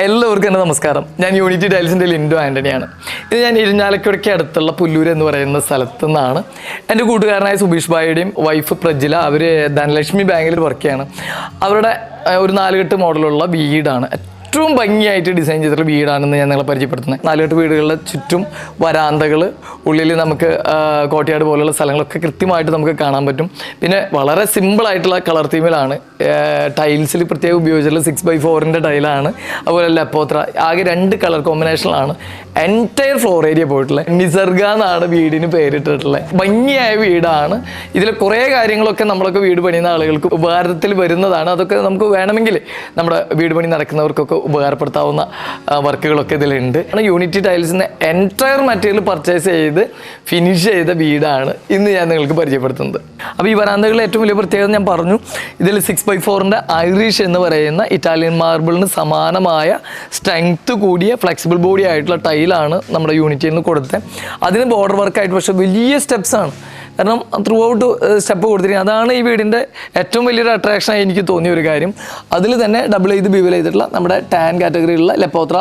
എല്ലാവർക്കും എന്റെ നമസ്കാരം. ഞാൻ യൂണിറ്റി ടൈൽസിന്റെ ലിൻഡോ ആന്റണിയാണ് ഇത് ഞാൻ ഇരിഞ്ഞാലക്കുടയ്ക്ക് അടുത്തുള്ള പുല്ലൂർ എന്ന് പറയുന്ന സ്ഥലത്തു നിന്നാണ്. എന്റെ കൂട്ടുകാരനായ സുബീഷ് ഭായിയുടെയും വൈഫ് പ്രജില അവർ ധനലക്ഷ്മി ബാങ്കിൽ വർക്ക് ചെയ്യാണ്. അവരുടെ ഒരു നാലുകെട്ട് മോഡലുള്ള വീടാണ്. ഏറ്റവും ഭംഗിയായിട്ട് ഡിസൈൻ ചെയ്തിട്ടുള്ള വീടാണെന്ന് ഞാൻ നിങ്ങളെ പരിചയപ്പെടുത്തുന്നത്. നാലുകെട്ട് വീടുകളുടെ ചുറ്റും വരാന്തകൾ ഉള്ളിൽ നമുക്ക് കോട്ടയാട് പോലുള്ള സ്ഥലങ്ങളൊക്കെ കൃത്യമായിട്ട് നമുക്ക് കാണാൻ പറ്റും. പിന്നെ വളരെ സിമ്പിൾ ആയിട്ടുള്ള കളർ തീമിലാണ് ടൈൽസിൽ പ്രത്യേകം ഉപയോഗിച്ചിട്ടുള്ള സിക്സ് ബൈ ഫോറിന്റെ ടൈലാണ് അതുപോലെ ലപ്പോത്ര ആകെ രണ്ട് കളർ കോമ്പിനേഷനിലാണ് എന്റയർ ഫ്ലോർ ഏരിയ പോയിട്ടുള്ളത് നിസർഗ എന്നാണ് വീടിന് പേരിട്ടിട്ടുള്ളത്. ഭംഗിയായ വീടാണ്. ഇതിൽ കുറേ കാര്യങ്ങളൊക്കെ നമ്മളൊക്കെ വീട് പണിയുന്ന ആളുകൾക്ക് ഉപകാരത്തിൽ വരുന്നതാണ്. അതൊക്കെ നമുക്ക് വേണമെങ്കിൽ നമ്മുടെ വീട് പണി നടക്കുന്നവർക്കൊക്കെ ഉപകാരപ്പെടുത്താവുന്ന വർക്കുകളൊക്കെ ഇതിലുണ്ട്. യൂണിറ്റി ടൈൽസിന് എന്റയർ മെറ്റീരിയൽ പർച്ചേസ് ചെയ്ത് ഫിനിഷ് ചെയ്ത വീടാണ് ഇന്ന് ഞാൻ നിങ്ങൾക്ക് പരിചയപ്പെടുത്തുന്നത്. അപ്പോൾ ഈ വരാന്തകളിൽ ഏറ്റവും വലിയ പ്രത്യേകത ഞാൻ പറഞ്ഞു ഇതിൽ സിക്സ് ബൈ ഫോറിന്റെ ഐറിഷ് എന്ന് പറയുന്ന ഇറ്റാലിയൻ മാർബിളിന് സമാനമായ സ്ട്രെങ്ത് കൂടിയ ഫ്ലെക്സിബിൾ ബോഡി ആയിട്ടുള്ള ടൈലാണ് നമ്മുടെ യൂണിറ്റിയിൽ നിന്ന് കൊടുത്തത്. അതിന് ബോർഡർ വർക്കായിട്ട് പക്ഷേ വലിയ സ്റ്റെപ്സാണ് കാരണം ത്രൂ ഔട്ട് സ്റ്റെപ്പ് കൊടുത്തിരിക്കുന്നത്. അതാണ് ഈ വീടിന്റെ ഏറ്റവും വലിയൊരു അട്രാക്ഷനായി എനിക്ക് തോന്നിയ ഒരു കാര്യം. അതിൽ തന്നെ ഡബിൾ ചെയ്ത് ബിവൽ ചെയ്തിട്ടുള്ള നമ്മുടെ ടാൻ കാറ്റഗറിയിലുള്ള ലെപ്പോത്ര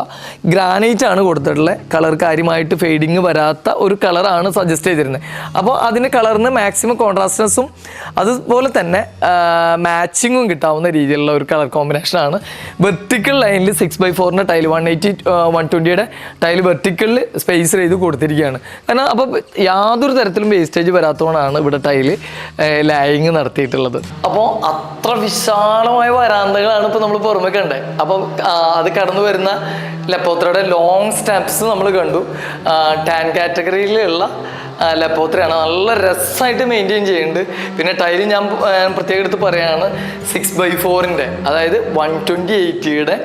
ഗ്രാനൈറ്റ് ആണ് കൊടുത്തിട്ടുള്ളത്. കളർ കാര്യമായിട്ട് ഫെയ്ഡിങ് വരാത്ത ഒരു കളറാണ് സജസ്റ്റ് ചെയ്തിരുന്നത്. അപ്പോൾ അതിന് കളറിന് മാക്സിമം കോൺട്രാസ്റ്റ്നെസ്സും അതുപോലെ തന്നെ മാച്ചിങ്ങും കിട്ടാവുന്ന രീതിയിലുള്ള ഒരു കളർ കോമ്പിനേഷനാണ് വെർട്ടിക്കൽ ലൈനിൽ സിക്സ് ബൈ ഫോറിന്റെ ടൈൽ വൺ എയ്റ്റി വൺ ട്വന്റിയുടെ ടൈൽ വെർട്ടിക്കലിൽ സ്പേസ് ചെയ്ത് കൊടുത്തിരിക്കുകയാണ്. കാരണം അപ്പോൾ യാതൊരു തരത്തിലും വേസ്റ്റേജ് വരാത്തതുകൊണ്ടാണ് ഇവിടെ ടൈൽ ലായിങ് നടത്തിയിട്ടുള്ളത്. അപ്പോൾ അത്ര വിശാലമായ വരാന്തകളാണ് ഇപ്പോൾ നമ്മൾ പുറമെ കണ്ടത് അപ്പോൾ അത് കടന്നു വരുന്ന ലപ്പോത്രയുടെ ലോങ് സ്റ്റെപ്സ് നമ്മൾ കണ്ടു. ടാൻ കാറ്റഗറിയിലുള്ള ലപ്പോത്രയാണ് നല്ല രസമായിട്ട് മെയിന്റെയിൻ ചെയ്യുന്നുണ്ട് പിന്നെ ടൈൽ ഞാൻ പ്രത്യേകം എടുത്ത് പറയുകയാണ് സിക്സ് ബൈ ഫോറിന്റെ അതായത് വൺ ട്വന്റി എയ്റ്റിയുടെ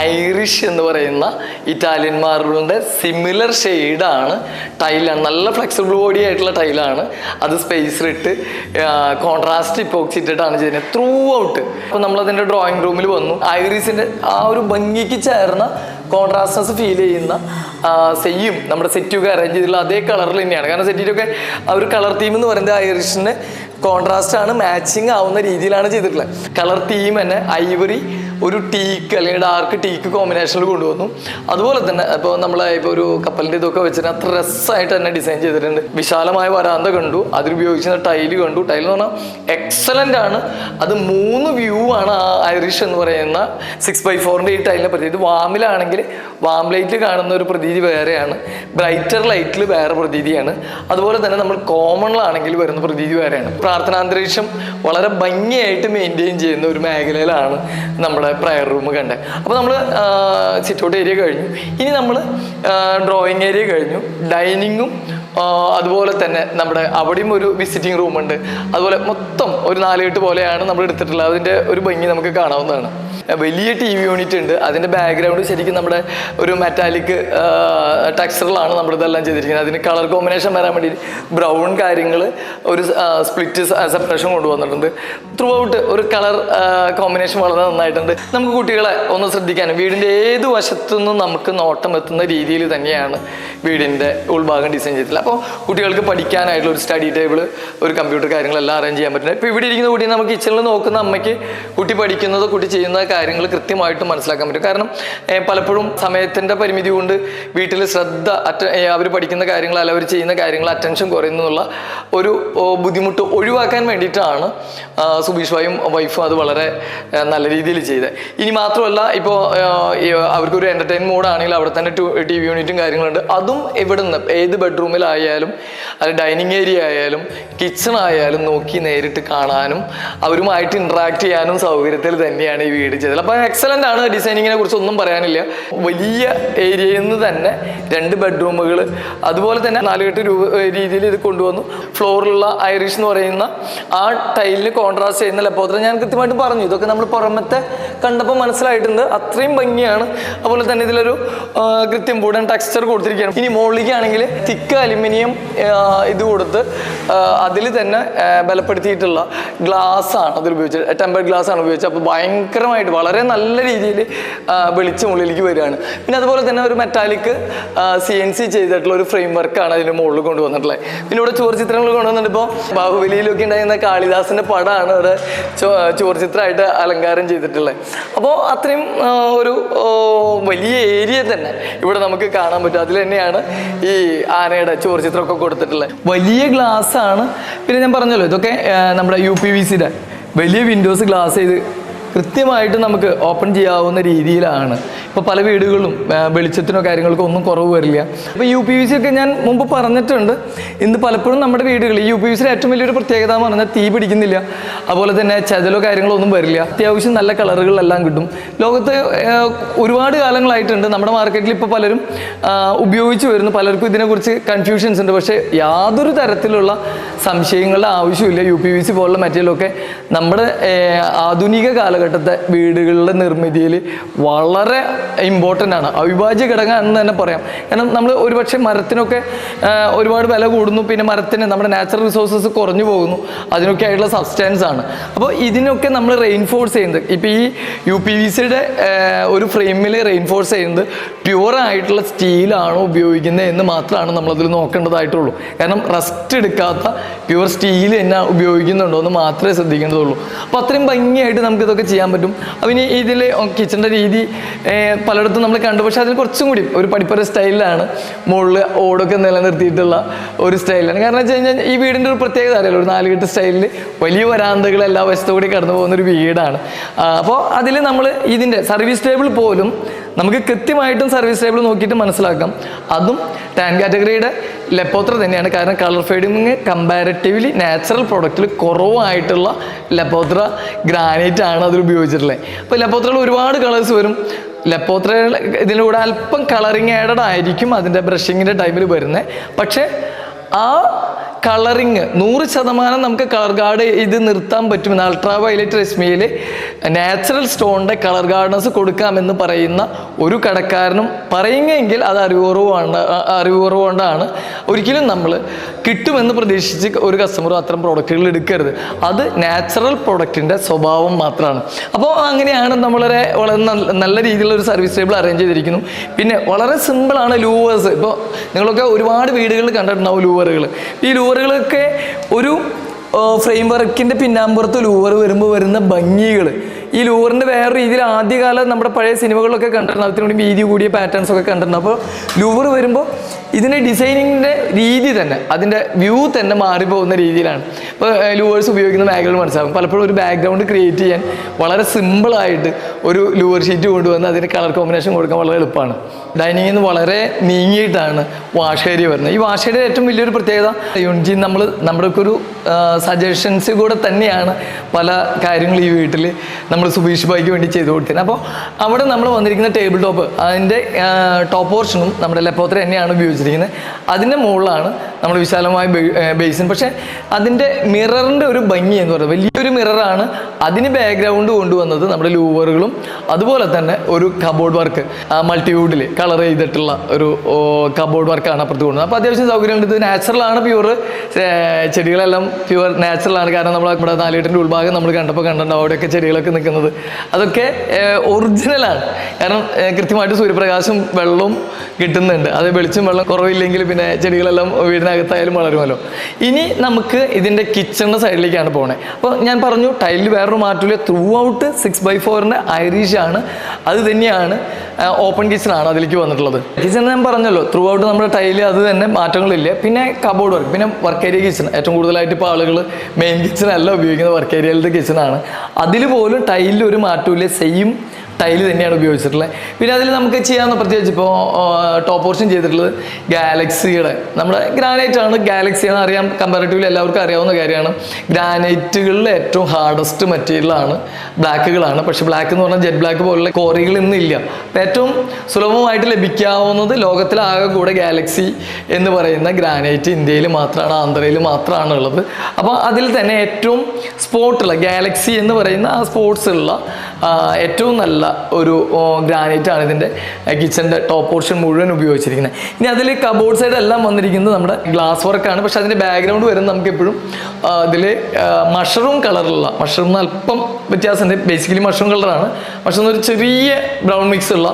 ഐറിഷ് എന്ന് പറയുന്ന ഇറ്റാലിയൻ മാർബിളിന്റെ സിമിലർ ഷെയ്ഡാണ് ടൈലാണ് നല്ല ഫ്ലെക്സിബിൾ ബോഡി ആയിട്ടുള്ള ടൈലാണ് അത് സ്പേസിലിട്ട് കോൺട്രാസ്റ്റ് ഇപ്പോക്സി ഇട്ടിട്ടാണ് ചെയ്യുന്നത് ത്രൂ ഔട്ട് അപ്പോൾ നമ്മളതിന്റെ ഡ്രോയിങ് റൂമിൽ വന്നു. ഐറിസിന്റെ ആ ഒരു ഭംഗിക്ക് ചേർന്ന കോൺട്രാസ്റ്റസ് ഫീൽ ചെയ്യുന്ന സെയ്യും നമ്മുടെ സെറ്റൊക്കെ അറേഞ്ച് ചെയ്തിട്ടുള്ള അതേ കളറിൽ തന്നെയാണ്. കാരണം സെറ്റിലൊക്കെ ആ ഒരു കളർ തീം എന്ന് പറയുന്നത് ഐറിഷിന് കോൺട്രാസ്റ്റ് ആണ് മാച്ചിങ് ആവുന്ന രീതിയിലാണ് ചെയ്തിട്ടുള്ളത്. കളർ തീം തന്നെ ഐവറി ഒരു ടീക്ക് അല്ലെങ്കിൽ ഡാർക്ക് ടീക്ക് കോമ്പിനേഷനിൽ കൊണ്ടുവന്നു. അതുപോലെ തന്നെ ഇപ്പോൾ നമ്മൾ ഇപ്പോൾ ഒരു കപ്പലിന്റെ ഇതൊക്കെ വെച്ചിട്ട് അത്ര രസമായിട്ട് തന്നെ ഡിസൈൻ ചെയ്തിട്ടുണ്ട്. വിശാലമായ വരാന്ത കണ്ടു. അതിലുപയോഗിച്ച ടൈൽ കണ്ടു. ടൈൽ എന്ന് പറഞ്ഞാൽ എക്സലന്റ് ആണ്. അത് മൂന്ന് വ്യൂ ആണ് ആ ഐറിഷ് എന്ന് പറയുന്ന സിക്സ് ബൈ ഫോറിന്റെ ഈ ടൈലിനെ പറ്റി. ഇത് വാമിലാണെങ്കിൽ വാം ലൈറ്റിൽ കാണുന്ന ഒരു പ്രതീതി വേറെയാണ്. ബ്രൈറ്റർ ലൈറ്റിൽ വേറെ പ്രതീതിയാണ്. അതുപോലെ തന്നെ നമ്മൾ കോമണിലാണെങ്കിൽ വരുന്ന പ്രതീതി വേറെയാണ്. പ്രാർത്ഥനാന്തരീക്ഷം വളരെ ഭംഗിയായിട്ട് മെയിന്റെയിൻ ചെയ്യുന്ന ഒരു മേഖലയിലാണ് നമ്മുടെ പ്രയർ റൂം കണ്ടത് അപ്പോൾ നമ്മൾ സിറ്റൗട്ട് ഏരിയ കഴിഞ്ഞു. ഇനി നമ്മൾ ഡ്രോയിങ് ഏരിയ കഴിഞ്ഞു. ഡൈനിങ്ങും അതുപോലെ തന്നെ നമ്മുടെ അവിടെയും ഒരു വിസിറ്റിംഗ് റൂമുണ്ട് അതുപോലെ മൊത്തം ഒരു നാലുകെട്ട് പോലെയാണ് നമ്മൾ എടുത്തിട്ടുള്ളത്. അതിന്റെ ഒരു ഭംഗി നമുക്ക് കാണാവുന്നതാണ്. വലിയ ടി വി യൂണിറ്റ് ഉണ്ട്. അതിന്റെ ബാക്ക്ഗ്രൗണ്ട് ശരിക്കും നമ്മുടെ ഒരു മെറ്റാലിക് ടെക്സ്റ്ററിലാണ് നമ്മൾ ഇതെല്ലാം ചെയ്തിരിക്കുന്നത്. അതിന് കളർ കോമ്പിനേഷൻ വരാൻ വേണ്ടി ബ്രൗൺ കാര്യങ്ങൾ ഒരു സ്പ്ലിറ്റ് സെപ്പറേഷൻ കൊണ്ടുവന്നിട്ടുണ്ട്. ത്രൂ ഔട്ട് ഒരു കളർ കോമ്പിനേഷൻ വളരെ നന്നായിട്ടുണ്ട്. നമുക്ക് കുട്ടികളെ ഒന്ന് ശ്രദ്ധിക്കാനും വീടിന്റെ ഏത് വശത്തു നിന്നും നമുക്ക് നോട്ടം എത്തുന്ന രീതിയിൽ തന്നെയാണ് വീടിന്റെ ഉൾഭാഗം ഡിസൈൻ ചെയ്തിട്ടുള്ളത്. അപ്പോൾ കുട്ടികൾക്ക് പഠിക്കാനായിട്ടുള്ള ഒരു സ്റ്റഡി ടേബിൾ ഒരു കമ്പ്യൂട്ടർ കാര്യങ്ങളെല്ലാം അറേഞ്ച് ചെയ്യാൻ പറ്റുന്നത്. ഇപ്പോൾ ഇവിടെ ഇരിക്കുന്ന കുട്ടി നമുക്ക് കിച്ചണിൽ നോക്കുന്ന അമ്മയ്ക്ക് കുട്ടി പഠിക്കുന്നതോ കുട്ടി ചെയ്യുന്ന കാര്യങ്ങൾ കൃത്യമായിട്ട് മനസ്സിലാക്കാൻ പറ്റും. കാരണം പലപ്പോഴും സമയത്തിന്റെ പരിമിതി കൊണ്ട് വീട്ടിൽ ശ്രദ്ധ അറ്റ അവർ പഠിക്കുന്ന കാര്യങ്ങൾ അല്ല അവർ ചെയ്യുന്ന കാര്യങ്ങൾ അറ്റൻഷൻ കുറയുന്നുള്ള ഒരു ബുദ്ധിമുട്ട് ഒഴിവാക്കാൻ വേണ്ടിയിട്ടാണ് സുബീഷ് ഭായും വൈഫും അത് വളരെ നല്ല രീതിയിൽ ചെയ്തത്. ഇനി മാത്രമല്ല ഇപ്പോൾ അവർക്കൊരു എന്റർടൈൻ മോഡാണെങ്കിൽ അവിടെ തന്നെ ടി വി യൂണിറ്റും കാര്യങ്ങളുണ്ട്. അതും ഇവിടുന്ന് ഏത് ബെഡ്റൂമിലായാലും അല്ലെ ഡൈനിങ് ഏരിയ ആയാലും കിച്ചൺ ആയാലും നോക്കി നേരിട്ട് കാണാനും അവരുമായിട്ട് ഇൻട്രാക്ട് ചെയ്യാനും സൗകര്യത്തിൽ തന്നെയാണ് ഈ വീട് ചെയ്തത്. അപ്പോൾ എക്സലന്റ് ആണ് ഡിസൈനിങ്ങിനെ കുറിച്ച് ഒന്നും പറയാനില്ല. വലിയ ഏരിയയിൽ നിന്ന് തന്നെ രണ്ട് ബെഡ്റൂമുകൾ അതുപോലെ തന്നെ നാലുകെട്ട് രൂപ രീതിയിൽ ഇത് കൊണ്ടുവന്നു. ഫ്ലോറിലുള്ള ഐറിഷ് എന്ന് പറയുന്ന ആ ടൈലിന് കോൺട്രാസ്റ്റ് ചെയ്യുന്ന ലപ്പോത്ര ഞാൻ കൃത്യമായിട്ട് പറഞ്ഞു. ഇതൊക്കെ നമ്മൾ പുറമത്തെ കണ്ടപ്പോൾ മനസ്സിലായിട്ടുണ്ട്. അത്രയും ഭംഗിയാണ്. അതുപോലെ തന്നെ ഇതിലൊരു കൃത്യം വുഡൻ ടെക്സ്ചർ കൊടുത്തിരിക്കുകയാണ്. ഇനി മുകളിലേക്കാണെങ്കിൽ തിക്ക് അലുമിനിയം ഇത് കൊടുത്ത് അതിൽ തന്നെ ബലപ്പെടുത്തിയിട്ടുള്ള ഗ്ലാസ് ആണ് അതിൽ ഉപയോഗിച്ചത്. ടെമ്പർ ഗ്ലാസ് ആണ് ഉപയോഗിച്ചത്. അപ്പോൾ ഭയങ്കരമായിട്ട് വളരെ നല്ല രീതിയിൽ വെളിച്ചം ഉള്ളിലേക്ക് വരികയാണ്. പിന്നെ അതുപോലെ തന്നെ ഒരു മെറ്റാലിക് സി എൻ സി ചെയ്തിട്ടുള്ള ഒരു ഫ്രെയിം വർക്കാണ് അതിന്റെ മുകളിൽ കൊണ്ടുവന്നിട്ടുള്ളത്. പിന്നെ ഇവിടെ ചോർ ചിത്രങ്ങൾ കൊണ്ടുവന്നിട്ട് ഇപ്പോൾ ബാഹുബലിയിലൊക്കെ ഉണ്ടായിരുന്ന കാളിദാസിന്റെ പടമാണ് ഇവിടെ ചോർ ചിത്രമായിട്ട് അലങ്കാരം ചെയ്തിട്ടുള്ളത്. അപ്പോൾ അത്രയും ഒരു വലിയ ഏരിയ തന്നെ ഇവിടെ നമുക്ക് കാണാൻ പറ്റും. അതിൽ തന്നെയാണ് ഈ ആനയുടെ ചോർ ചിത്രമൊക്കെ കൊടുത്തിട്ടുള്ളത്. വലിയ ഗ്ലാസ് ആണ്. പിന്നെ ഞാൻ പറഞ്ഞല്ലോ ഇതൊക്കെ നമ്മുടെ യു പി വി സിയുടെ വലിയ വിൻഡോസ് ഗ്ലാസ് ചെയ്ത് കൃത്യമായിട്ട് നമുക്ക് ഓപ്പൺ ചെയ്യാവുന്ന രീതിയിലാണ്. ഇപ്പോൾ പല വീടുകളിലും വെളിച്ചത്തിനോ കാര്യങ്ങൾക്കോ ഒന്നും കുറവ് വരില്ല. അപ്പോൾ യു പി വി സി ഒക്കെ ഞാൻ മുമ്പ് പറഞ്ഞിട്ടുണ്ട്. ഇന്ന് പലപ്പോഴും നമ്മുടെ വീടുകളിൽ യു പി വി സിയുടെ ഏറ്റവും വലിയൊരു പ്രത്യേകത എന്ന് പറഞ്ഞാൽ തീ പിടിക്കുന്നില്ല. അതുപോലെ തന്നെ ചതലോ കാര്യങ്ങളോ ഒന്നും വരില്ല. അത്യാവശ്യം നല്ല കളറുകളെല്ലാം കിട്ടും. ലോകത്ത് ഒരുപാട് കാലങ്ങളായിട്ടുണ്ട്. നമ്മുടെ മാർക്കറ്റിൽ ഇപ്പോൾ പലരും ഉപയോഗിച്ച് വരുന്നു. പലർക്കും ഇതിനെക്കുറിച്ച് കൺഫ്യൂഷൻസ് ഉണ്ട്. പക്ഷേ യാതൊരു തരത്തിലുള്ള സംശയങ്ങളുടെ ആവശ്യമില്ല. യു പി വി സി പോലുള്ള മെറ്റീരിയലൊക്കെ നമ്മുടെ ആധുനിക ആധുനിക കാലഘട്ടത്തെ വീടുകളുടെ നിർമ്മിതിയിൽ വളരെ ഇമ്പോർട്ടന്റ് ആണ്. അവിഭാജ്യ ഘടകം എന്ന് തന്നെ പറയാം. കാരണം നമ്മൾ ഒരുപക്ഷെ മരത്തിനൊക്കെ ഒരുപാട് വില കൂടുന്നു പിന്നെ മരത്തിന് നമ്മുടെ നാച്ചുറൽ റിസോഴ്സസ് കുറഞ്ഞു പോകുന്നു അതിനൊക്കെ ആയിട്ടുള്ള സബ്സ്റ്റാൻസ് ആണ്. അപ്പോൾ ഇതിനൊക്കെ നമ്മൾ റെയിൻഫോഴ്സ് ചെയ്യുന്നത് ഇപ്പോൾ ഈ യു പി വി സിയുടെ ഒരു ഫ്രെയിമിൽ റെയിൻഫോഴ്സ് ചെയ്യുന്നത് പ്യുവർ ആയിട്ടുള്ള സ്റ്റീലാണോ ഉപയോഗിക്കുന്നത് എന്ന് മാത്രമാണ് നമ്മളതിൽ നോക്കേണ്ടതായിട്ടുള്ളൂ. കാരണം റസ്റ്റ് എടുക്കാത്ത പ്യുവർ സ്റ്റീൽ തന്നെ ഉപയോഗിക്കുന്നുണ്ടോ എന്ന് മാത്രമേ ശ്രദ്ധിക്കേണ്ടതുള്ളൂ. അപ്പോൾ അത്രയും ഭംഗിയായിട്ട് നമുക്ക് ഇതൊക്കെ ചെയ്യാൻ പറ്റും. അപ്പം ഇനി ഇതിൽ കിച്ചന്റെ രീതി പലയിടത്തും നമ്മൾ കണ്ടു. പക്ഷേ അതിന് കുറച്ചും കൂടി ഒരു പഠിപ്പര സ്റ്റൈലിലാണ് മുകളിൽ ഓടൊക്കെ നിലനിർത്തിയിട്ടുള്ള ഒരു സ്റ്റൈലാണ്. കാരണം വെച്ച് കഴിഞ്ഞാൽ ഈ വീടിന്റെ ഒരു പ്രത്യേകത അറിയാലോ ഒരു നാലുകെട്ട് സ്റ്റൈലിൽ വലിയ വരാന്തകൾ എല്ലാ വശത്തുകൂടി കടന്നു പോകുന്ന ഒരു വീടാണ്. അപ്പോൾ അതിൽ നമ്മൾ ഇതിന്റെ സർവീസ് ടേബിൾ പോലും നമുക്ക് കൃത്യമായിട്ടും സർവീസ് ടേബിൾ നോക്കിയിട്ട് മനസ്സിലാക്കാം. അതും ടാൻ കാറ്റഗറിയുടെ ലെപ്പോത്ര തന്നെയാണ്. കാരണം കളർ ഫെയ്ഡിങ് കമ്പാരിറ്റീവ്ലി നാച്ചുറൽ പ്രൊഡക്റ്റിൽ കുറവായിട്ടുള്ള ലെപ്പോത്ര ഗ്രാനൈറ്റ് ആണ് അതിൽ ഉപയോഗിച്ചിട്ടുള്ളത്. അപ്പോൾ ലെപ്പോത്രയിൽ ഒരുപാട് കളേഴ്സ് വരും. ലെപ്പോത്ര ഇതിലൂടെ അല്പം കളറിങ് ആഡഡ് ആയിരിക്കും അതിന്റെ ബ്രഷിങ്ങിന്റെ ടൈമിൽ വരുന്നത് പക്ഷേ ആ കളറിങ് നൂറ് ശതമാനം നമുക്ക് കളർ ഗാർഡ് ഇത് നിർത്താൻ പറ്റുമെന്ന് അൾട്രാ വയലറ്റ് രശ്മിയിൽ നാച്ചുറൽ സ്റ്റോണിന്റെ കളർ ഗാർഡനസ് കൊടുക്കാമെന്ന് പറയുന്ന ഒരു കടക്കാരനും പറയുമെങ്കിൽ അത് അറിവുറവുകൊണ്ട് അറിവുറവുകൊണ്ടാണ് ഒരിക്കലും നമ്മൾ കിട്ടുമെന്ന് പ്രതീക്ഷിച്ച് ഒരു കസ്റ്റമർ അത്തരം പ്രോഡക്റ്റുകൾ എടുക്കരുത്. അത് നാച്ചുറൽ പ്രോഡക്റ്റിന്റെ സ്വഭാവം മാത്രമാണ് അപ്പോൾ അങ്ങനെയാണ് നമ്മളൊരു വളരെ നല്ല രീതിയിലുള്ള ഒരു സർവീസ് ടേബിൾ അറേഞ്ച് ചെയ്തിരിക്കുന്നു. പിന്നെ വളരെ സിമ്പിളാണ് ലൂവേഴ്സ് ഇപ്പോൾ നിങ്ങളൊക്കെ ഒരുപാട് വീടുകളിൽ കണ്ടിട്ടുണ്ടാവും ലൂവറുകൾ ഈ ലൂവറുകളൊക്കെ ഒരു ഫ്രെയിം വർക്കിന്റെ പിന്നാമ്പുറത്ത് ലൂവർ വരുമ്പോൾ വരുന്ന ഭംഗികൾ ഈ ലൂവറിന്റെ വേറെ രീതിയിൽ ആദ്യകാലം നമ്മുടെ പഴയ സിനിമകളിലൊക്കെ കണ്ടിട്ടുണ്ട് അതിനുവേണ്ടി വീതി കൂടിയ പാറ്റേൺസ് ഒക്കെ കണ്ടിട്ടുണ്ട് അപ്പോൾ ലൂവർ വരുമ്പോൾ ഇതിന്റെ ഡിസൈനിങ്ങിന്റെ രീതി തന്നെ അതിന്റെ വ്യൂ തന്നെ മാറിപ്പോകുന്ന രീതിയിലാണ്. ഇപ്പോൾ ലൂവേഴ്സ് ഉപയോഗിക്കുന്ന ബാഗുകൾ മനസ്സിലാകും പലപ്പോഴും ഒരു ബാക്ക്ഗ്രൗണ്ട് ക്രിയേറ്റ് ചെയ്യാൻ വളരെ സിമ്പിളായിട്ട് ഒരു ലൂവർ ഷീറ്റ് കൊണ്ടുവന്ന് അതിന് കളർ കോമ്പിനേഷൻ കൊടുക്കാൻ വളരെ എളുപ്പമാണ്. ഡൈനിങ്ങിൽ നിന്ന് വളരെ നീങ്ങിയിട്ടാണ് വാഷേരി വരുന്നത്. ഈ വാഷ് ഏരിയ ഏറ്റവും വലിയൊരു പ്രത്യേകത യുൺജി നമ്മൾ നമ്മുടെ ഒരു സജഷൻസ് കൂടെ തന്നെയാണ് പല കാര്യങ്ങൾ ഈ വീട്ടിൽ നമ്മൾ സുബീഷ് ബായിക്ക് വേണ്ടി ചെയ്തു കൊടുത്തത് അപ്പോൾ അവിടെ നമ്മൾ വന്നിരിക്കുന്ന ടേബിൾ ടോപ്പ് അതിന്റെ ടോപ്പ് പോർഷനും നമ്മുടെ ലെപ്പോത്ര തന്നെയാണ് ഉപയോഗിച്ചിരിക്കുന്നത്. അതിന്റെ മുകളിലാണ് നമ്മൾ വിശാലമായ ബേസിൻ പക്ഷേ അതിന്റെ മിററിന്റെ ഒരു ഭംഗി എന്ന് പറയുന്നത് വലിയൊരു മിററാണ്. അതിന് ബാക്ക്ഗ്രൗണ്ട് കൊണ്ടുവന്നത് നമ്മുടെ ലൂവറുകളും അതുപോലെ തന്നെ ഒരു കബോർഡ് വർക്ക് മൾട്ടിവ്യൂഡിൽ കളർ ചെയ്തിട്ടുള്ള ഒരു കബോർഡ് വർക്കാണ് അപ്പുറത്ത് കൊണ്ടുവന്നത്. അപ്പോൾ അത്യാവശ്യം സൗകര്യമുണ്ട്. ഇത് നാച്ചുറലാണ് പ്യൂർ ചെടികളെല്ലാം പ്യുവർ നാച്ചുറലാണ് കാരണം നമ്മൾ നമ്മുടെ നാലുകെട്ടിന്റെ ഉൾഭാഗം നമ്മൾ കണ്ടപ്പോൾ കണ്ടിട്ടുണ്ട് അവിടെയൊക്കെ ചെടികളൊക്കെ നിൽക്കുന്നത്. അതൊക്കെ ഒറിജിനലാണ് കാരണം കൃത്യമായിട്ട് സൂര്യപ്രകാശം വെള്ളവും കിട്ടുന്നുണ്ട്. അത് വെളിച്ചം വെള്ളം കുറവില്ലെങ്കിൽ പിന്നെ ചെടികളെല്ലാം വീടിനകത്തായാലും വളരുമല്ലോ. ഇനി നമുക്ക് ഇതിന്റെ കിച്ചണിന്റെ സൈഡിലേക്കാണ് പോണേ. അപ്പോൾ ഞാൻ പറഞ്ഞു ടൈലിൽ വേറൊരു മാറ്റില്ല. ത്രൂ ഔട്ട് സിക്സ് ബൈ ഫോറിന്റെ ഐറിഷ് ആണ് അത് തന്നെയാണ് ഓപ്പൺ കിച്ചണാണ് അതിലേക്ക് വന്നിട്ടുള്ളത്. കിച്ചൺ ഞാൻ പറഞ്ഞല്ലോ ത്രൂ ഔട്ട് നമ്മുടെ ടൈൽ അത് തന്നെ മാറ്റങ്ങളില്ല. പിന്നെ കബോർഡ് വർക്ക് പിന്നെ വർക്ക് ഏരിയ കിച്ചൺ ഏറ്റവും കൂടുതലായിട്ട് ഇപ്പോൾ ആളുകൾ മെയിൻ കിച്ചൺ അല്ല ഉപയോഗിക്കുന്നത് വർക്ക് ഏരിയയിലത്തെ കിച്ചണാണ് അതിൽ പോലും ടൈലിൽ ഒരു മാറ്റമില്ല സെയിം ടൈൽ തന്നെയാണ് ഉപയോഗിച്ചിട്ടുള്ളത്. പിന്നെ അതിൽ നമുക്ക് ചെയ്യാവുന്ന പ്രത്യേകിച്ച് ഇപ്പോൾ ടോപ്പ് പോർഷൻ ചെയ്തിട്ടുള്ളത് ഗാലക്സിയുടെ. നമ്മുടെ ഗ്രാനൈറ്റ് ആണ് ഗാലക്സി എന്ന് അറിയാം. കമ്പാരിറ്റീവ്ലി എല്ലാവർക്കും അറിയാവുന്ന കാര്യമാണ്. ഗ്രാനൈറ്റുകളിൽ ഏറ്റവും ഹാർഡസ്റ്റ് മെറ്റീരിയലാണ് ബ്ലാക്കുകളാണ് പക്ഷേ ബ്ലാക്ക് എന്ന് പറഞ്ഞാൽ ജെറ്റ് ബ്ലാക്ക് പോലുള്ള കോറികൾ ഇന്നില്ല. അപ്പോൾ ഏറ്റവും സുലഭമായിട്ട് ലഭിക്കാവുന്നത് ലോകത്തിലാകെ കൂടെ ഗാലക്സി എന്ന് പറയുന്ന ഗ്രാനൈറ്റ് ഇന്ത്യയിൽ മാത്രമാണ് ആന്ധ്രയിൽ മാത്രമാണ് ഉള്ളത് അപ്പോൾ അതിൽ തന്നെ ഏറ്റവും സ്പോട്ടുള്ള ഗാലക്സി എന്ന് പറയുന്ന ആ സ്പോർട്സ് ഉള്ള ഏറ്റവും നല്ല ഉള്ള ഒരു ഗ്രാനൈറ്റ് ആണ് ഇതിന്റെ കിച്ചന്റെ ടോപ്പ് പോർഷൻ മുഴുവൻ ഉപയോഗിച്ചിരിക്കുന്നത്. ഇനി അതിൽ കബോർഡ് സൈഡ് എല്ലാം വന്നിരിക്കുന്നത് നമ്മുടെ ഗ്ലാസ് വർക്കാണ് പക്ഷെ അതിന്റെ ബാക്ക്ഗ്രൗണ്ട് വരുന്നത് നമുക്ക് എപ്പോഴും അതിൽ മഷറൂം കളറുള്ള മഷറൂം അല്പം വ്യത്യാസമുണ്ട്. ബേസിക്കലി മഷറൂം കളറാണ് പക്ഷെ ഒരു ചെറിയ ബ്രൗൺ മിക്സ് ഉള്ള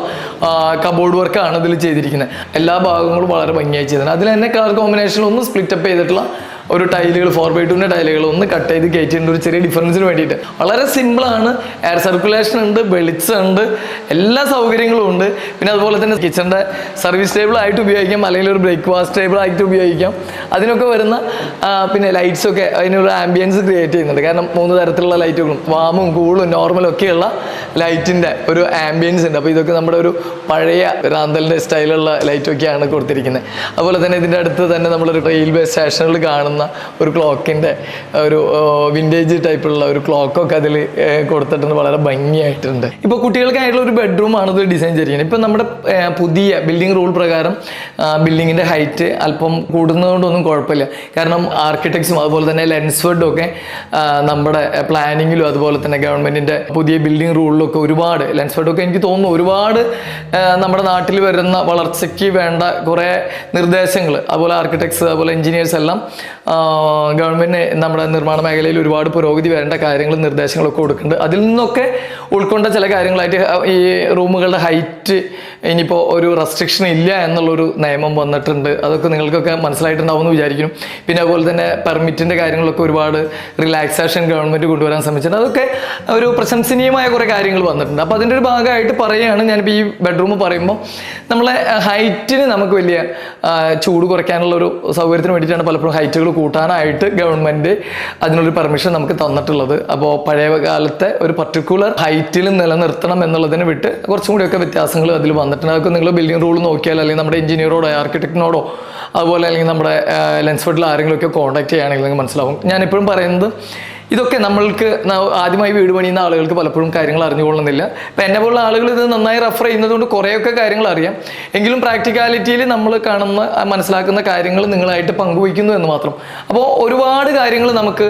കബോർഡ് വർക്കാണ് ഇതിൽ ചെയ്തിരിക്കുന്നത്. എല്ലാ ഭാഗങ്ങളും വളരെ ഭംഗിയായി ചെയ്തിട്ടുണ്ട്. അതിൽ തന്നെ കളർ കോമ്പിനേഷനിൽ ഒന്ന് സ്പ്ലിറ്റ് അപ്പ് ചെയ്തിട്ടുള്ള ഒരു ടൈലുകൾ ഫോർ ബൈ ടുവിന്റെ ടൈലുകൾ ഒന്ന് കട്ട് ചെയ്ത് കയറ്റിയിട്ടുണ്ട് ഒരു ചെറിയ ഡിഫറൻസിന് വേണ്ടിയിട്ട്. വളരെ സിമ്പിളാണ് എയർ സർക്കുലേഷൻ ഉണ്ട് വെളിച്ചമുണ്ട് എല്ലാ സൗകര്യങ്ങളും ഉണ്ട്. പിന്നെ അതുപോലെ തന്നെ കിച്ചണിന്റെ സർവീസ് ടേബിൾ ആയിട്ട് ഉപയോഗിക്കാം അല്ലെങ്കിൽ ഒരു ബ്രേക്ക്ഫാസ്റ്റ് ടേബിൾ ആയിട്ട് ഉപയോഗിക്കാം. അതിനൊക്കെ വരുന്ന പിന്നെ ലൈറ്റ്സൊക്കെ അതിനൊരു ആംബിയൻസ് ക്രിയേറ്റ് ചെയ്യുന്നുണ്ട്. കാരണം മൂന്ന് തരത്തിലുള്ള ലൈറ്റുകളും വാമും കൂളും നോർമലും ഒക്കെയുള്ള ലൈറ്റിന്റെ ഒരു ആംബിയൻസ് ഉണ്ട്. അപ്പോൾ ഇതൊക്കെ നമ്മുടെ ഒരു പഴയ റാന്തലിന്റെ സ്റ്റൈലുള്ള ലൈറ്റൊക്കെയാണ് കൊടുത്തിരിക്കുന്നത്. അതുപോലെ തന്നെ ഇതിന്റെ അടുത്ത് തന്നെ നമ്മളൊരു റെയിൽവേ സ്റ്റേഷനിൽ കാണുന്ന ഒരു ക്ലോക്കിന്റെ ഒരു വിന്റേജ് ടൈപ്പുള്ള ഒരു ക്ലോക്കൊക്കെ അതിൽ കൊടുത്തിട്ടുണ്ട്. വളരെ ഭംഗിയായിട്ടുണ്ട്. ഇപ്പോൾ കുട്ടികൾക്കായിട്ടുള്ള ഒരു ബെഡ്റൂമാണ് ഇത് ഡിസൈൻ ചെയ്തിരിക്കുന്നത്. ഇപ്പം നമ്മുടെ പുതിയ ബിൽഡിംഗ് റൂൾ പ്രകാരം ബിൽഡിങ്ങിന്റെ ഹൈറ്റ് അല്പം കൂടുന്നതുകൊണ്ടൊന്നും കുഴപ്പമില്ല. കാരണം ആർക്കിടെക്ട്സും അതുപോലെ തന്നെ ലെൻസ്ഫർഡും ഒക്കെ നമ്മുടെ പ്ലാനിങ്ങിലും അതുപോലെ തന്നെ ഗവൺമെന്റിന്റെ പുതിയ ബിൽഡിംഗ് റൂളിലൊക്കെ ഒരുപാട് ലെൻസ്ഫർഡും ഒക്കെ എനിക്ക് തോന്നുന്നു ഒരുപാട് നമ്മുടെ നാട്ടിൽ വരുന്ന വളർച്ചയ്ക്ക് വേണ്ട കുറേ നിർദ്ദേശങ്ങൾ. അതുപോലെ ആർക്കിടെക്ട്സ് അതുപോലെ എഞ്ചിനീയേഴ്സ് എല്ലാം ഗവൺമെന്റ് നമ്മുടെ നിർമ്മാണ മേഖലയിൽ ഒരുപാട് പുരോഗതി വരേണ്ട കാര്യങ്ങൾ നിർദ്ദേശങ്ങളൊക്കെ കൊടുക്കുന്നുണ്ട്. അതിൽ നിന്നൊക്കെ ഉൾക്കൊണ്ട ചില കാര്യങ്ങളായിട്ട് ഈ റൂമുകളുടെ ഹൈറ്റ് ഇനിയിപ്പോൾ ഒരു റെസ്ട്രിക്ഷൻ ഇല്ല എന്നുള്ളൊരു നിയമം വന്നിട്ടുണ്ട്. അതൊക്കെ നിങ്ങൾക്കൊക്കെ മനസ്സിലായിട്ടുണ്ടാവുമെന്ന് വിചാരിക്കുന്നു. പിന്നെ അതുപോലെ തന്നെ പെർമിറ്റിന്റെ കാര്യങ്ങളൊക്കെ ഒരുപാട് റിലാക്സേഷൻ ഗവൺമെന്റ് കൊണ്ടുവരാൻ ശ്രമിച്ചിട്ടുണ്ട്. അതൊക്കെ ഒരു പ്രശംസനീയമായ കുറേ കാര്യങ്ങൾ വന്നിട്ടുണ്ട്. അപ്പോൾ അതിന്റെ ഒരു ഭാഗമായിട്ട് പറയുകയാണ്. ഞാനിപ്പോൾ ഈ ബെഡ്റൂം പറയുമ്പോൾ നമ്മളെ ഹൈറ്റിന് നമുക്ക് വലിയ ചൂട് കുറയ്ക്കാനുള്ള ഒരു സൗകര്യത്തിന് വേണ്ടിയിട്ടാണ് പലപ്പോഴും ഹൈറ്റുകൾ കൂട്ടാനായിട്ട് ഗവൺമെന്റ് അതിനൊരു പെർമിഷൻ നമുക്ക് തന്നിട്ടുള്ളത്. അപ്പോൾ പഴയ കാലത്തെ ഒരു പർട്ടിക്കുലർ ഹൈറ്റിൽ നിലനിർത്തണം എന്നുള്ളതിനെ വിട്ട് കുറച്ചും കൂടിയൊക്കെ വ്യത്യാസങ്ങൾ അതിൽ വന്നിട്ടുണ്ട്. അതൊക്കെ നിങ്ങൾ ബിൽഡിംഗ് റൂൾ നോക്കിയാൽ അല്ലെങ്കിൽ നമ്മുടെ എഞ്ചിനീയറോടോ ആർക്കിടെക്റ്റിനോടോ അതുപോലെ അല്ലെങ്കിൽ നമ്മുടെ ലെൻസ്ഫോർഡിൽ ആരെങ്കിലും ഒക്കെ കോൺടാക്ട് ചെയ്യുകയാണെങ്കിൽ നിങ്ങൾക്ക് മനസ്സിലാവും. ഞാനിപ്പോഴും പറയുന്നത് ഇതൊക്കെ നമ്മൾക്ക് ആദ്യമായി വീട് പണിയുന്ന ആളുകൾക്ക് പലപ്പോഴും കാര്യങ്ങൾ അറിഞ്ഞുകൊള്ളുന്നില്ല. അപ്പം എന്നെ പോലുള്ള ആളുകൾ ഇത് നന്നായി റെഫർ ചെയ്യുന്നതുകൊണ്ട് കുറേയൊക്കെ കാര്യങ്ങൾ അറിയാം. എങ്കിലും പ്രാക്ടിക്കാലിറ്റിയിൽ നമ്മൾ കാണുന്ന മനസ്സിലാക്കുന്ന കാര്യങ്ങൾ നിങ്ങളായിട്ട് പങ്കുവയ്ക്കുന്നു എന്ന് മാത്രം. അപ്പോൾ ഒരുപാട് കാര്യങ്ങൾ നമുക്ക്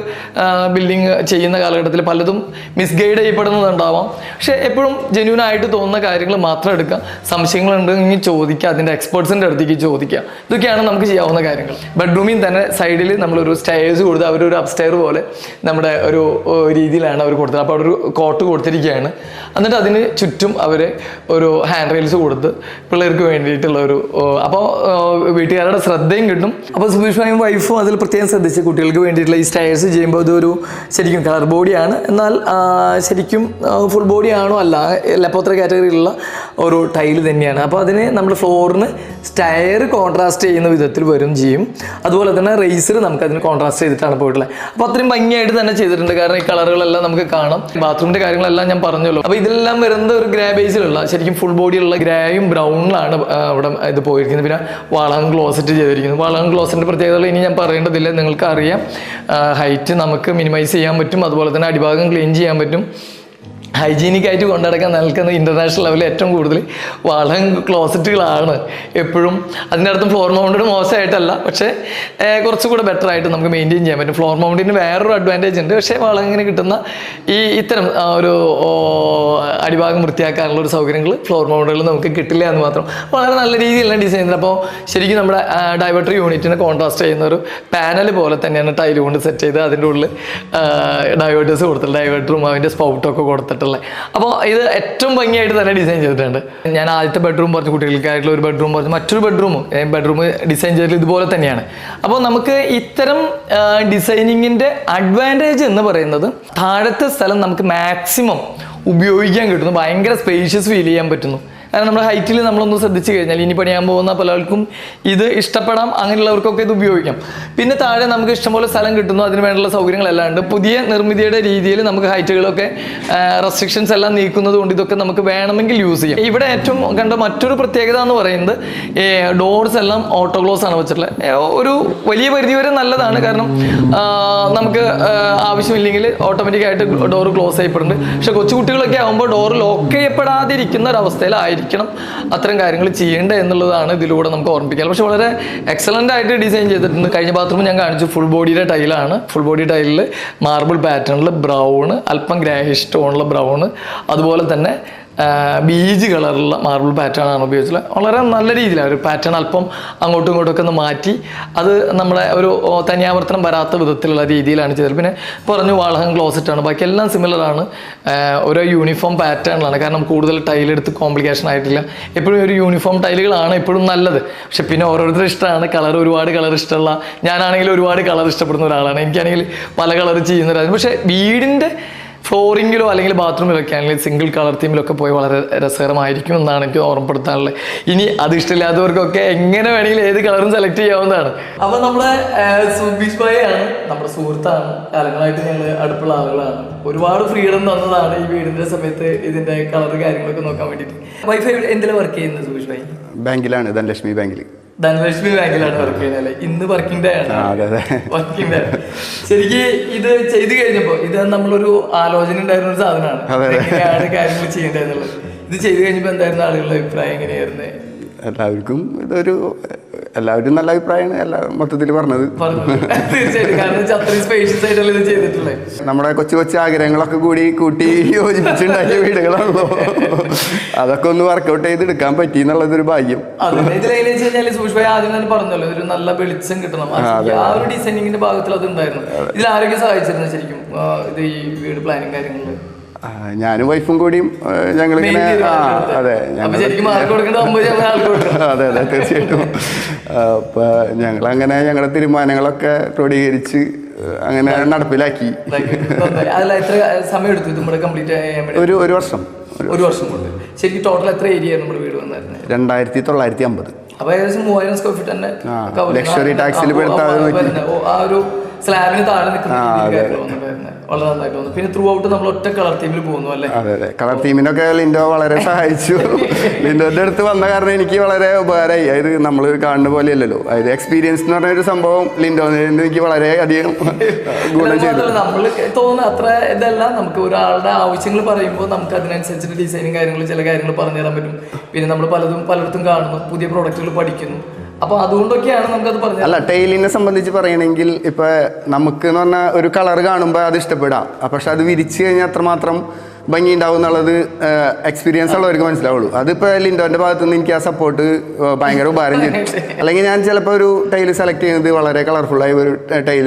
ബിൽഡിങ് ചെയ്യുന്ന കാലഘട്ടത്തിൽ പലതും മിസ്ഗൈഡ് ചെയ്യപ്പെടുന്നതുണ്ടാവാം പക്ഷേ എപ്പോഴും ജെന്യൂൻ ആയിട്ട് തോന്നുന്ന കാര്യങ്ങൾ മാത്രം എടുക്കുക. സംശയങ്ങളുണ്ടെങ്കിൽ ചോദിക്കുക. അതിന്റെ എക്സ്പേർട്സിന്റെ അടുത്തേക്ക് ചോദിക്കുക. ഇതൊക്കെയാണ് നമുക്ക് ചെയ്യാവുന്ന കാര്യങ്ങൾ. ബെഡ്റൂമിൽ തന്നെ സൈഡിൽ നമ്മളൊരു സ്റ്റേഴ്സ് കൊടുത്ത് അവരൊരു അപ്സ്റ്റെയർ പോലെ നമ്മുടെ ഒരു രീതിയിലാണ് അവർ കൊടുത്തത്. അപ്പോൾ അവിടെ ഒരു കോട്ട് കൊടുത്തിരിക്കുകയാണ്. എന്നിട്ട് അതിന് ചുറ്റും അവർ ഒരു ഹാൻഡ് റെയിൽസ് കൊടുത്ത് പിള്ളേർക്ക് വേണ്ടിയിട്ടുള്ള ഒരു അപ്പോൾ വീട്ടുകാരുടെ ശ്രദ്ധയും കിട്ടും. അപ്പോൾ സുബീഷ് ഭായും വൈഫും അതിൽ പ്രത്യേകം ശ്രദ്ധിച്ച് കുട്ടികൾക്ക് വേണ്ടിയിട്ടുള്ള ഈ സ്റ്റയേഴ്സ് ചെയ്യുമ്പോൾ ഇതൊരു ശരിക്കും കളർ ബോഡിയാണ് എന്നാൽ ശരിക്കും ഫുൾ ബോഡി ആണോ അല്ല ലെപ്പോത്ര കാറ്റഗറിയിലുള്ള ഒരു ടൈൽ തന്നെയാണ്. അപ്പോൾ അതിന് നമ്മൾ ഫ്ലോറിന് സ്റ്റയർ കോൺട്രാസ്റ്റ് ചെയ്യുന്ന വിധത്തിൽ വരും ചെയ്യും. അതുപോലെ തന്നെ റേസർ നമുക്ക് അതിന് കോൺട്രാസ്റ്റ് ചെയ്തിട്ടാണ് പോയിട്ടുള്ളത്. അപ്പോൾ അത്രയും ഭംഗിയായിട്ട് തന്നെ ചെയ്തിട്ടുണ്ട്. കാരണം ഈ കളറുകളെല്ലാം നമുക്ക് കാണാം. ബാത്റൂമിന്റെ കാര്യങ്ങളെല്ലാം ഞാൻ പറഞ്ഞല്ലോ. അപ്പൊ ഇതെല്ലാം വരുന്നത് ഒരു ഗ്രേ ബേസിലുള്ള ശരിക്കും ഫുൾ ബോഡിയുള്ള ഗ്രേയും ബ്രൗണിലാണ് ഇവിടെ ഇത് പോയിരിക്കുന്നത്. പിന്നെ വളകം ക്ലോസറ്റ് ചെയ്തിരിക്കുന്നത് വളകം ക്ലോസറ്റിന്റെ പ്രത്യേകതകൾ ഇനി ഞാൻ പറയേണ്ടതില്ല. നിങ്ങൾക്ക് അറിയാം ഹൈറ്റ് നമുക്ക് മിനിമൈസ് ചെയ്യാൻ പറ്റും. അതുപോലെ തന്നെ അടിഭാഗം ക്ലീൻ ചെയ്യാൻ പറ്റും. ഹൈജീനിക് ആയിട്ട് കൊണ്ടുനടക്കാൻ നിൽക്കുന്ന ഇന്റർനാഷണൽ ലെവലിൽ ഏറ്റവും കൂടുതൽ വളം ക്ലോസറ്റുകളാണ് എപ്പോഴും. അതിനർത്ഥം ഫ്ലോർ മൗണ്ടഡ് മോശമായിട്ടല്ല പക്ഷേ കുറച്ചുകൂടെ ബെറ്റർ ആയിട്ട് നമുക്ക് മെയിന്റെയിൻ ചെയ്യാൻ പറ്റും. ഫ്ലോർ മൗണ്ടിന് വേറൊരു അഡ്വാന്റേജ് ഉണ്ട് പക്ഷേ വളം ഇങ്ങനെ കിട്ടുന്ന ഈ ഇത്തരം ഒരു അടിഭാഗം വൃത്തിയാക്കാനുള്ള ഒരു സൗകര്യങ്ങൾ ഫ്ലോർ മൗണ്ടുകളിൽ നമുക്ക് കിട്ടില്ല എന്ന് മാത്രം. വളരെ നല്ല രീതിയിലുള്ള ഡിസൈൻ അപ്പോൾ ശരിക്കും നമ്മുടെ ഡൈവേർട്ടർ യൂണിറ്റിനെ കോൺട്രാസ്റ്റ് ചെയ്യുന്ന ഒരു പാനൽ പോലെ തന്നെയാണ് ടൈൽ കൊണ്ട് സെറ്റ് ചെയ്ത് അതിന്റെ ഉള്ളിൽ ഡൈവേർട്ടേഴ്സ് കൊടുത്തിട്ടുള്ളത് ഡൈവേർട്ടറും അതിന്റെ സ്പൗട്ടും ഒക്കെ കൊടുത്തിട്ടുള്ളത് അപ്പോൾ ഇത് ഏറ്റവും ഭംഗിയായിട്ട് തന്നെ ഡിസൈൻ ചെയ്തിട്ടുണ്ട്. ഞാൻ ആദ്യത്തെ ബെഡ്റൂം പറഞ്ഞു കുട്ടികൾക്കായിട്ടുള്ള ഒരു ബെഡ്റൂം പറഞ്ഞു മറ്റൊരു ബെഡ്റൂം ബെഡ്റൂം ഡിസൈൻ ചെയ്തിട്ട് ഇതുപോലെ തന്നെയാണ്. അപ്പോൾ നമുക്ക് ഇത്തരം ഡിസൈനിങ്ങിന്റെ അഡ്വാന്റേജ് എന്ന് പറയുന്നത് താഴത്തെ സ്ഥലം നമുക്ക് മാക്സിമം ഉപയോഗിക്കാൻ കിട്ടുന്നു. ഭയങ്കര സ്പേഷ്യസ് ഫീൽ ചെയ്യാൻ പറ്റുന്നു. കാരണം നമ്മുടെ ഹൈറ്റിൽ നമ്മളൊന്ന് ശ്രദ്ധിച്ചു കഴിഞ്ഞാൽ ഇനി പണിയാൻ പോകുന്ന പലർക്കും ഇത് ഇഷ്ടപ്പെടാം അങ്ങനെയുള്ളവർക്കൊക്കെ ഇത് ഉപയോഗിക്കാം. പിന്നെ താഴെ നമുക്ക് ഇഷ്ടംപോലെ സ്ഥലം കിട്ടുന്നു അതിന് വേണ്ടുള്ള സൗകര്യങ്ങളെല്ലാം ഉണ്ട്. പുതിയ നിർമ്മിതിയുടെ രീതിയിൽ നമുക്ക് ഹൈറ്റുകളൊക്കെ റെസ്ട്രിക്ഷൻസ് എല്ലാം നീക്കുന്നത് കൊണ്ട് ഇതൊക്കെ നമുക്ക് വേണമെങ്കിൽ യൂസ് ചെയ്യാം. ഇവിടെ ഏറ്റവും കണ്ട മറ്റൊരു പ്രത്യേകത എന്ന് പറയുന്നത് ഡോർസ് എല്ലാം ഓട്ടോ ക്ലോസ് ആണ് വെച്ചിട്ടുള്ളത്. ഒരു വലിയ പരിധി വരെ നല്ലതാണ്. കാരണം നമുക്ക് ആവശ്യമില്ലെങ്കിൽ ഓട്ടോമാറ്റിക് ആയിട്ട് ഡോർ ക്ലോസ് ചെയ്യപ്പെടുന്നുണ്ട്. പക്ഷെ കൊച്ചുകുട്ടികളൊക്കെ ആകുമ്പോൾ ഡോർ ലോക്ക് ചെയ്യപ്പെടാതിരിക്കുന്ന ഒരവസ്ഥയിലായിരിക്കണം അത്തരം കാര്യങ്ങൾ ചെയ്യേണ്ടത് എന്നുള്ളതാണ് ഇതിലൂടെ നമുക്ക് ഓർമ്മിപ്പിക്കാൻ. പക്ഷെ വളരെ എക്സലന്റ് ആയിട്ട് ഡിസൈൻ ചെയ്തിട്ടുണ്ട്. കഴിഞ്ഞ ബാത്റൂം ഞാൻ കാണിച്ചു ഫുൾ ബോഡിയുടെ ടൈലാണ് ഫുൾ ബോഡി ടൈലിൽ മാർബിൾ പാറ്റേണിൽ ബ്രൗൺ അല്പം ഗ്രാഹിഷ് ടോണിൽ ബ്രൗൺ അതുപോലെ തന്നെ ബീജ് കളറുള്ള മാർബിൾ പാറ്റേൺ ആണ് ഉപയോഗിച്ചത് വളരെ നല്ല രീതിയിലാണ്. ഒരു പാറ്റേൺ അല്പം അങ്ങോട്ടും ഇങ്ങോട്ടൊക്കെ ഒന്ന് മാറ്റി അത് നമ്മളെ ഒരു തനിയാവർത്തനം വരാത്ത വിധത്തിലുള്ള രീതിയിലാണ് ചെയ്തത്. പിന്നെ പറഞ്ഞു വാളഹം ക്ലോസറ്റ് ആണ്. ബാക്കി എല്ലാം സിമിലറാണ് ഓരോ യൂണിഫോം പാറ്റേണിലാണ് കാരണം കൂടുതൽ ടൈലെടുത്ത് കോംപ്ലിക്കേഷൻ ആയിട്ടില്ല. എപ്പോഴും ഒരു യൂണിഫോം ടൈലുകളാണ് എപ്പോഴും നല്ലത്. പക്ഷെ പിന്നെ ഓരോരുത്തർ ഇഷ്ടമാണ്. കളർ ഒരുപാട് കളർ ഇഷ്ടമുള്ള ഞാനാണെങ്കിൽ ഒരുപാട് കളർ ഇഷ്ടപ്പെടുന്ന ഒരാളാണ്. എനിക്കാണെങ്കിൽ പല കളർ ചെയ്യുന്ന ഒരാളാണ്. പക്ഷേ വീടിന്റെ ഫ്ലോറിങ്ങിലോ അല്ലെങ്കിൽ ബാത്റൂമിലൊക്കെ ആണെങ്കിൽ സിംഗിൾ കളർ തീമിലൊക്കെ പോയി വളരെ രസകരമായിരിക്കും എന്നാണ് എനിക്ക് ഓർമ്മപ്പെടുത്താനുള്ളത്. ഇനി അത് ഇഷ്ടമില്ലാത്തവർക്കൊക്കെ എങ്ങനെ വേണമെങ്കിലും ഏത് കളറും സെലക്ട് ചെയ്യാവുന്നതാണ്. അപ്പൊ നമ്മുടെ സുബീഷ് ഭായി നമ്മുടെ സുഹൃത്താണ്. കാലങ്ങളായിട്ട് ഞങ്ങൾ അടുപ്പുള്ള ആളുകളാണ്. ഒരുപാട് ഫ്രീഡം തന്നതാണ് ഈ വീടിന്റെ സമയത്ത് ഇതിന്റെ കളർ കാര്യങ്ങളൊക്കെ നോക്കാൻ വേണ്ടിയിട്ട്. വൈഫൈ എന്തിലാണ് വർക്ക് ചെയ്യുന്നത് സുബീഷ് ഭായി ബാങ്കിലാണ് ധനലക്ഷ്മി ബാങ്കിൽ ധനലക്ഷ്മി ബാങ്കിലാണ് വർക്ക് ചെയ്യുന്നത് ഇന്ന് വർക്കിംഗ് ഡേ ആണ്. വർക്കിംഗ് ഡേ ശരിക്ക് ഇത് ചെയ്തു കഴിഞ്ഞപ്പോ ഇത് നമ്മളൊരു ആലോചന ഉണ്ടായിരുന്ന ഒരു സാധനമാണ്. എങ്ങനെയാണ് കാര്യങ്ങൾ ചെയ്യേണ്ടതെന്നുള്ളത് ഇത് ചെയ്തു കഴിഞ്ഞപ്പോ എന്തായിരുന്നു ആളുകളുടെ അഭിപ്രായം എങ്ങനെയായിരുന്നു? എല്ലാവർക്കും ഇതൊരു എല്ലാവരും നല്ല അഭിപ്രായമാണ് എല്ലാ മൊത്തത്തിൽ പറഞ്ഞത്. നമ്മുടെ കൊച്ചു കൊച്ചു ആഗ്രഹങ്ങളൊക്കെ കൂടി കൂട്ടി യോജിപ്പിച്ചുണ്ടാക്കിയ വീടുകളാണല്ലോ. അതൊക്കെ ഒന്ന് വർക്കൗട്ട് ചെയ്ത് എടുക്കാൻ പറ്റി ഭാഗ്യം. വെച്ച് കഴിഞ്ഞാൽ സൂക്ഷ്മ ആദ്യം തന്നെ പറഞ്ഞല്ലോ ഒരു നല്ല വെളിച്ചം കിട്ടണം. ആ ഒരു ഡിസൈനിങ്ങിന്റെ ഭാഗത്തിൽ അത്. ഉണ്ടായിരുന്നു ഇതിൽ ആരൊക്കെ സഹായിച്ചിരുന്നു ശരിക്കും? ഇത് ഈ വീട് പ്ലാനിങ് കാര്യങ്ങളിൽ ഞാനും വൈഫും കൂടിയും ഞങ്ങൾ ഞങ്ങളിങ്ങനെ അതെ ഞങ്ങൾ അതെ അതെ തീർച്ചയായിട്ടും അപ്പൊ ഞങ്ങളങ്ങനെ ഞങ്ങളുടെ തീരുമാനങ്ങളൊക്കെ ക്രോഡീകരിച്ച് അങ്ങനെ നടപ്പിലാക്കി ഒരു ഒരു വർഷം ഒരു വർഷം കൊണ്ട് ശരിക്കും ടോട്ടൽ എത്ര ഏരിയ നമ്മുടെ വീട് വന്നായിരുന്നത് രണ്ടായിരത്തി തൊള്ളായിരത്തി അമ്പത് അപ്പൊ ഏകദേശം മൂവായിരം സ്ക്വയർ ഫീറ്റ് തന്നെ ലക്ഷറി ടാക്സിൽ ആ ഒരു സ്ലാബിന് താഴെ വളരെ നന്നായിട്ട് തോന്നുന്നു. പിന്നെ ത്രൂ ഔട്ട് നമ്മൾ ഒറ്റ കളർ തീമിൽ പോകുന്നു അല്ലേ? അതെ അതെ. കളർ തീമിനൊക്കെ ലിൻഡോ വളരെ സഹായിച്ചു. ലിൻഡോന്റെ അടുത്ത് വന്ന കാരണം എനിക്ക് വളരെ ഉപകാരമായി. അതായത് നമ്മൾ കാണുന്ന പോലെ അല്ലല്ലോ. അതായത് എക്സ്പീരിയൻസ് എന്ന് പറഞ്ഞ ഒരു സംഭവം ലിൻഡോന്ന് എനിക്ക് വളരെ അധികം ഗുണം ചെയ്തു. നമ്മൾ തോന്നുന്ന അത്ര ഇതല്ല. നമുക്ക് ഒരാളുടെ ആവശ്യങ്ങൾ പറയുമ്പോൾ നമുക്ക് അതിനനുസരിച്ചിട്ട് ഡിസൈനും കാര്യങ്ങളും ചില കാര്യങ്ങൾ പറഞ്ഞു തരാൻ പറ്റും. പിന്നെ നമ്മൾ പലതും പലയിടത്തും കാണുന്നു. പുതിയ പ്രോഡക്റ്റുകൾ പഠിക്കുന്നു. അപ്പൊ അതുകൊണ്ടൊക്കെയാണ് നമുക്കത് പറഞ്ഞത്. അല്ല ടൈലിനെ സംബന്ധിച്ച് പറയണമെങ്കിൽ ഇപ്പൊ നമുക്ക് എന്ന് പറഞ്ഞാൽ ഒരു കളർ കാണുമ്പോൾ അത് ഇഷ്ടപ്പെടാം. പക്ഷെ അത് വിരിച്ചു കഴിഞ്ഞാൽ അത്രമാത്രം ഭംഗി ഉണ്ടാവും എന്നുള്ളത് എക്സ്പീരിയൻസ് ഉള്ളവർക്ക് മനസ്സിലാവുള്ളൂ. അതിപ്പോ ലിൻഡോന്റെ ഭാഗത്ത് നിന്ന് എനിക്ക് ആ സപ്പോർട്ട് ഭയങ്കര ഉപകാരം ചെയ്തു. അല്ലെങ്കിൽ ഞാൻ ചിലപ്പോൾ ഒരു ടൈൽ സെലക്ട് ചെയ്യുന്നത് വളരെ കളർഫുൾ ആയ ഒരു ടൈൽ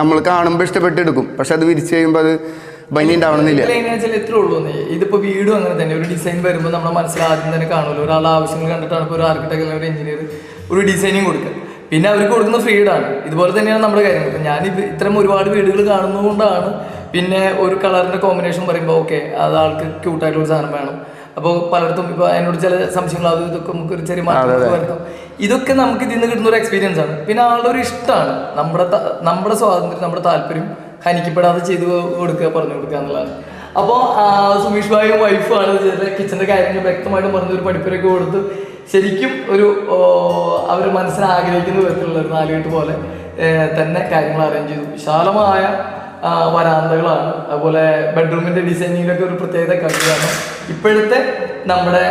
നമ്മൾ കാണുമ്പോൾ ഇഷ്ടപ്പെട്ട് എടുക്കും. പക്ഷെ അത് വിരിച്ചു കഴിയുമ്പോൾ അത് ഭംഗി ഉണ്ടാവണമെന്നില്ല. ഇതിലെങ്ങനെയാ ഇത്രേ ഉള്ളൂ ഇതിപ്പോ വീടും അങ്ങനെ തന്നെ. ഒരു ഡിസൈൻ വരുമ്പോൾ നമ്മുടെ മനസ്സിൽ ആദ്യം തന്നെ കാണുമല്ലോ. ഒരാളുടെ ആവശ്യങ്ങൾ കണ്ടിട്ടാണ് ഇപ്പോൾ ഒരു ആർക്കിടെക്ട് അല്ലെങ്കിൽ ഒരു എഞ്ചിനീയർ ഒരു ഡിസൈനിങ് കൊടുക്കുക. പിന്നെ അവർക്ക് കൊടുക്കുന്ന ഫ്രീഡാണ് ഇതുപോലെ തന്നെയാണ് നമ്മുടെ കാര്യങ്ങൾ. അപ്പം ഞാൻ ഇത് ഇത്തരം ഒരുപാട് വീടുകൾ കാണുന്നതുകൊണ്ടാണ് പിന്നെ ഒരു കളറിന്റെ കോമ്പിനേഷൻ പറയുമ്പോൾ ഓക്കെ അത് ആൾക്ക് ക്യൂട്ടായിട്ടുള്ള സാധനം വേണം. അപ്പോൾ പലയിടത്തും ഇപ്പോൾ എന്നോട് ചില സംശയങ്ങൾ അത് ഇതൊക്കെ നമുക്ക് ഒരു ചെറിയ മാറ്റം വരുത്തും. ഇതൊക്കെ നമുക്ക് ഇതിൽ നിന്ന് കിട്ടുന്ന ഒരു എക്സ്പീരിയൻസ് ആണ്. പിന്നെ ആളുടെ ഒരു ഇഷ്ടമാണ്. നമ്മുടെ നമ്മുടെ സ്വാതന്ത്ര്യം നമ്മുടെ താല്പര്യം ഹനിക്കപ്പെടാതെ ചെയ്തു കൊടുക്കുക പറഞ്ഞു കൊടുക്കുക എന്നുള്ളതാണ്. അപ്പോൾ സുമീഷ് ഭായും വൈഫുമാണ് കിച്ചന്റെ കാര്യങ്ങൾ വ്യക്തമായിട്ട് പറഞ്ഞൊരു പഠിപ്പുരൊക്കെ കൊടുത്ത് ശരിക്കും ഒരു അവർ മനസ്സിലാഗ്രഹിക്കുന്ന വിധത്തിലുള്ള ഒരു നാലുകെട്ട് പോലെ തന്നെ കാര്യങ്ങൾ അറേഞ്ച് ചെയ്തു. വിശാലമായ വരാന്തകളാണ്. അതുപോലെ ബെഡ്റൂമിന്റെ ഡിസൈനിങ്ങിലൊക്കെ ഒരു പ്രത്യേകത കവിയാണ് ഇപ്പോഴത്തെ നമ്മുടെ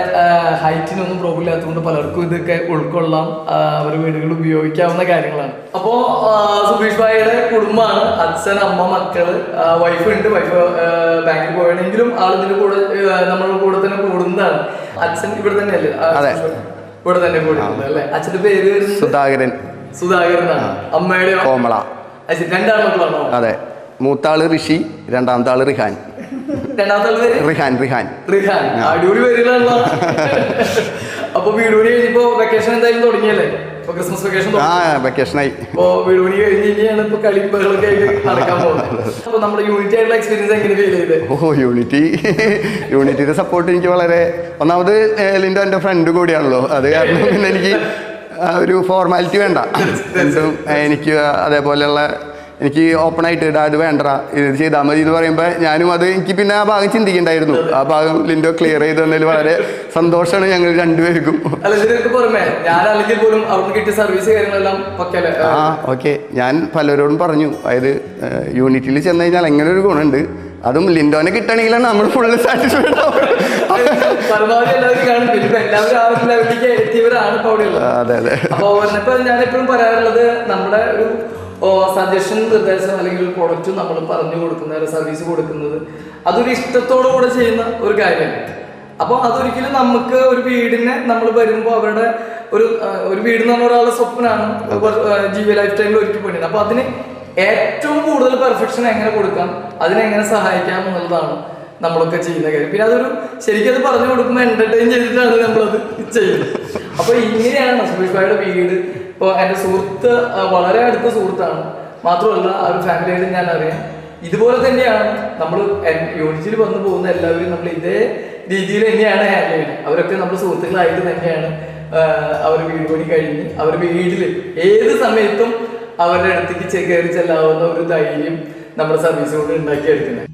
ഹൈറ്റിനൊന്നും പ്രോബ്ലം ഇല്ലാത്തതുകൊണ്ട് പലർക്കും ഇതൊക്കെ ഉൾക്കൊള്ളാം. അവരുടെ വീടുകൾ ഉപയോഗിക്കാവുന്ന കാര്യങ്ങളാണ്. അപ്പോൾ സുബീഷ് ഭായിയുടെ കുടുംബമാണ്. അച്ഛൻ അമ്മ മക്കൾ വൈഫ് ഉണ്ട്. വൈഫ് ബാങ്കിൽ പോയണെങ്കിലും ആളിതിന്റെ കൂടെ നമ്മളുടെ കൂടെ തന്നെ കൂടുന്നതാണ്. അച്ഛൻ ഇവിടെ തന്നെയല്ലേ? അതെ. ഇവിടെ തന്നെ അല്ലേ? അച്ഛന്റെ പേര് സുധാകരൻ. സുധാകരനാണ്. അമ്മയുടെ കോമള. രണ്ടാമക്കളാണോ അതെ. മൂത്താൾ ഋഷി രണ്ടാമത്തെ ആൾ റിഹാൻ റിഹാൻ. റിഹാൻ. റിഹാൻ അടിപൊളി പേരുകളാണല്ലോ. അപ്പൊ വീട് പണി കഴിഞ്ഞപ്പോ വെക്കേഷൻ എന്തായാലും തുടങ്ങിയല്ലേ? ക്രിസ്മസ് വെക്കേഷൻ ആ വെക്കേഷനായി ഇപ്പൊ പണി കഴിഞ്ഞ് കഴിഞ്ഞാണ് ഇപ്പൊ കളിപ്പകളൊക്കെ നടക്കാൻ പോകുന്നത്. അപ്പൊ നമ്മുടെ യൂണിറ്റി ആയിട്ടുള്ള എക്സ്പീരിയൻസ് എങ്ങനെ ഫീൽ ചെയ്ത്? ഓ യൂണിറ്റി യൂണിറ്റിയുടെ സപ്പോർട്ട് എനിക്ക് വളരെ ഒന്നാമത് ലിൻഡ എന്റെ ഫ്രണ്ട് കൂടിയാണല്ലോ. അത് കാരണം പിന്നെ എനിക്ക് ഒരു ഫോർമാലിറ്റി വേണ്ട. എന്തും എനിക്ക് അതേപോലെയുള്ള എനിക്ക് ഓപ്പൺ ആയിട്ട് ഇടാ അത് വേണ്ട ഇത് ചെയ്താൽ മതി എന്ന് പറയുമ്പോൾ ഞാനും അത് എനിക്ക് പിന്നെ ആ ഭാഗം ചിന്തിക്കണ്ടായിരുന്നു. ആ ഭാഗം ലിൻഡോ ക്ലിയർ ചെയ്ത് തന്നതിൽ വളരെ സന്തോഷമാണ് ഞങ്ങൾ രണ്ടുപേർക്കും. ആ ഓക്കെ. ഞാൻ പലരോടും പറഞ്ഞു അതായത് യൂണിറ്റിൽ ചെന്ന് കഴിഞ്ഞാൽ എങ്ങനെ ഒരു ഗുണമുണ്ട്? അതും ലിൻഡോനെ കിട്ടണമെങ്കിലാണ് നമ്മൾ ഫുള്ള് സാറ്റിസ്ഫൈഡ് അതെ അതെ. എപ്പോഴും പറയാറുള്ളത് നമ്മുടെ ഒരു സജഷൻ നിർദ്ദേശം അല്ലെങ്കിൽ പ്രൊഡക്റ്റ് നമ്മൾ പറഞ്ഞു കൊടുക്കുന്ന ഒരു സർവീസ് കൊടുക്കുന്നത് അതൊരു ഇഷ്ടത്തോടു കൂടെ ചെയ്യുന്ന ഒരു കാര്യമാണ്. അപ്പോൾ അതൊരിക്കലും നമുക്ക് ഒരു വീടിനെ നമ്മൾ വരുമ്പോൾ അവരുടെ ഒരു ഒരു വീട് എന്ന് ഒരാളുടെ സ്വപ്നമാണ്. ജീവി ലൈഫ് ടൈമിൽ ഒരുക്കി പോയിട്ട് അപ്പോൾ അതിന് ഏറ്റവും കൂടുതൽ പെർഫെക്ഷൻ എങ്ങനെ കൊടുക്കാം? അതിനെങ്ങനെ സഹായിക്കാം എന്നുള്ളതാണ് നമ്മളൊക്കെ ചെയ്യുന്ന കാര്യം. പിന്നെ അതൊരു ശരിക്കും അത് പറഞ്ഞു കൊടുക്കുമ്പോൾ എന്റർടൈൻ ചെയ്തിട്ടാണ് നമ്മളത് ചെയ്യുന്നത്. അപ്പോൾ ഇങ്ങനെയാണ് സുബീഷ് വീട് ഇപ്പോൾ എന്റെ സുഹൃത്ത് വളരെ അടുത്ത സുഹൃത്താണ്. മാത്രമല്ല ആ ഒരു ഫാമിലിയായിട്ട് ഞാൻ അറിയാം ഇതുപോലെ തന്നെയാണ് നമ്മൾ യൂണിറ്റിൽ വന്നു പോകുന്ന എല്ലാവരും നമ്മൾ ഇതേ രീതിയിൽ തന്നെയാണ് ഹാൻഡിൽ ചെയ്യുന്നത്. അവരൊക്കെ നമ്മുടെ സുഹൃത്തുക്കളായിട്ട് തന്നെയാണ് അവർ വീട് പണി കഴിഞ്ഞ് അവർ വീട്ടിൽ ഏത് സമയത്തും അവരുടെ അടുത്തേക്ക് കയറി ചെല്ലാവുന്ന ഒരു ധൈര്യം നമ്മുടെ സർവീസ് കൊണ്ട് ഉണ്ടാക്കിയെടുക്കുന്നത്.